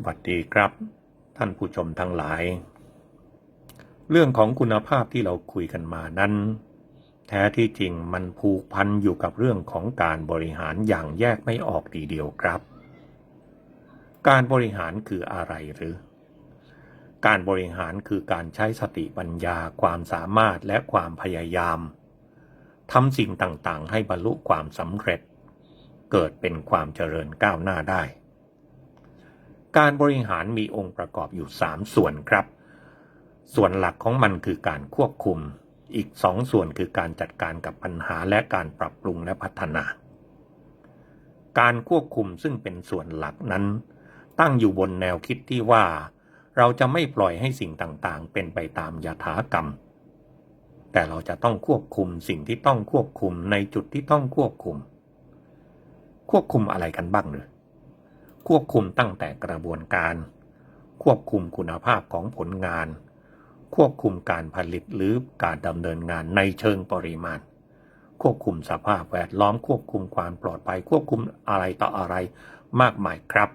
สวัสดีครับ ท่านผู้ชมทั้งหลาย เรื่องของคุณภาพที่เราคุยกันมานั้น แท้ที่จริงมันผูกพันอยู่กับเรื่องของการบริหารอย่างแยกไม่ออกทีเดียวครับ การบริหารคืออะไรหรือ การบริหารคือการใช้สติปัญญาความสามารถและความพยายามทำสิ่งต่างๆ ให้บรรลุความสำเร็จ เกิดเป็นความเจริญก้าวหน้าได้ การบริหารมีองค์ประกอบอยู่ 3 ส่วนครับ ส่วนหลักของมันคือการควบคุม อีกสองส่วนคือการจัดการกับปัญหาและการปรับปรุงและพัฒนา การควบคุมซึ่งเป็นส่วนหลักนั้น ตั้งอยู่บนแนวคิดที่ว่า เราจะไม่ปล่อยให้สิ่งต่างๆ เป็นไปตามยถากรรม แต่เราจะต้องควบคุมสิ่งที่ต้องควบคุมในจุดที่ต้องควบคุม ควบคุมอะไรกันบ้างหรือ ควบคุมตั้งแต่กระบวนการ ควบคุมคุณภาพของผลงาน ควบคุมการผลิตหรือการดำเนินงานในเชิงปริมาณ ควบคุมสภาพแวดล้อม ควบคุมความปลอดภัย ควบคุมอะไรต่ออะไรมากมายครับ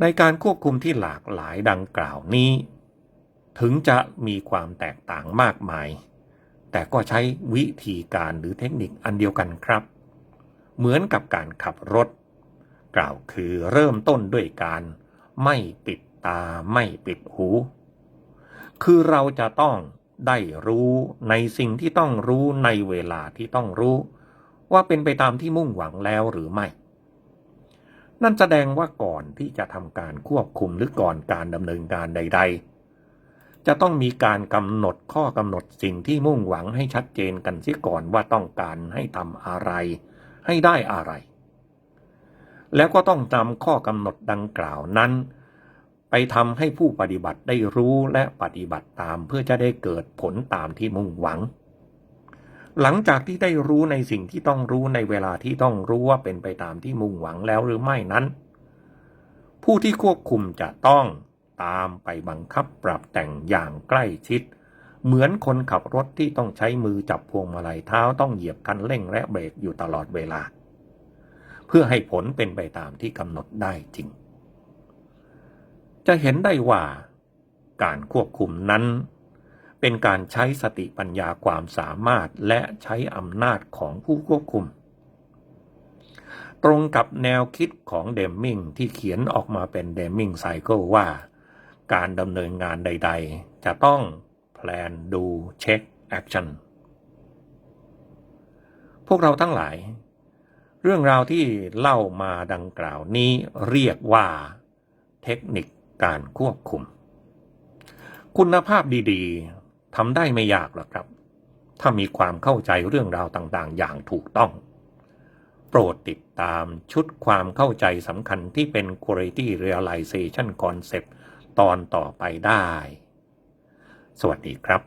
ในการควบคุมที่หลากหลายดังกล่าวนี้ ถึงจะมีความแตกต่างมากมาย แต่ก็ใช้วิธีการหรือเทคนิคอันเดียวกันครับ เหมือนกับการขับรถ กล่าวคือเริ่มต้นด้วยการไม่ปิดตาไม่ปิดหู คือเราจะต้องได้รู้ในสิ่งที่ต้องรู้ในเวลาที่ต้องรู้ ว่าเป็นไปตามที่มุ่งหวังแล้วหรือไม่ นั่นแสดงว่าก่อนที่จะทำการควบคุมหรือก่อนการดำเนินการใด ๆ จะต้องมีการกำหนดข้อกำหนดสิ่งที่มุ่งหวังให้ชัดเจนกันเสียก่อนว่าต้องการให้ทำอะไร ให้ได้อะไร แล้วก็ต้องจำข้อกำหนดดังกล่าวนั้น ไปทำให้ผู้ปฏิบัติได้รู้และปฏิบัติตามเพื่อจะได้เกิดผลตามที่มุ่งหวัง หลังจากที่ได้รู้ในสิ่งที่ต้องรู้ในเวลาที่ต้องรู้ว่าเป็นไปตามที่มุ่งหวังแล้วหรือไม่นั้น ผู้ที่ควบคุมจะต้องตามไปบังคับปรับแต่งอย่างใกล้ชิด เหมือนคนขับรถที่ต้องใช้มือจับพวงมาลัยเท้าต้องเหยียบคันเร่งและเบรกอยู่ตลอดเวลา เพื่อให้ผลเป็นไปตามที่กำหนดได้จริง จะเห็นได้ว่าการควบคุมนั้น เป็นการใช้สติปัญญาความสามารถและใช้อำนาจของผู้ควบคุม ตรงกับแนวคิดของเดมมิงที่เขียนออกมาเป็นเดมมิงไซเคิลว่า การดำเนินงานใด ๆ จะต้อง plan do check action พวกเราทั้งหลาย เรื่องราวที่เล่ามาดังกล่าวนี้เรียกว่าเทคนิคการควบคุม คุณภาพดีๆทำได้ไม่ยากหรอกครับ ถ้ามีความเข้าใจเรื่องราวต่างๆ อย่างถูกต้อง โปรดติดตามชุดความเข้าใจสำคัญที่เป็น Quality Realization Concept ตอนต่อไปได้ สวัสดีครับ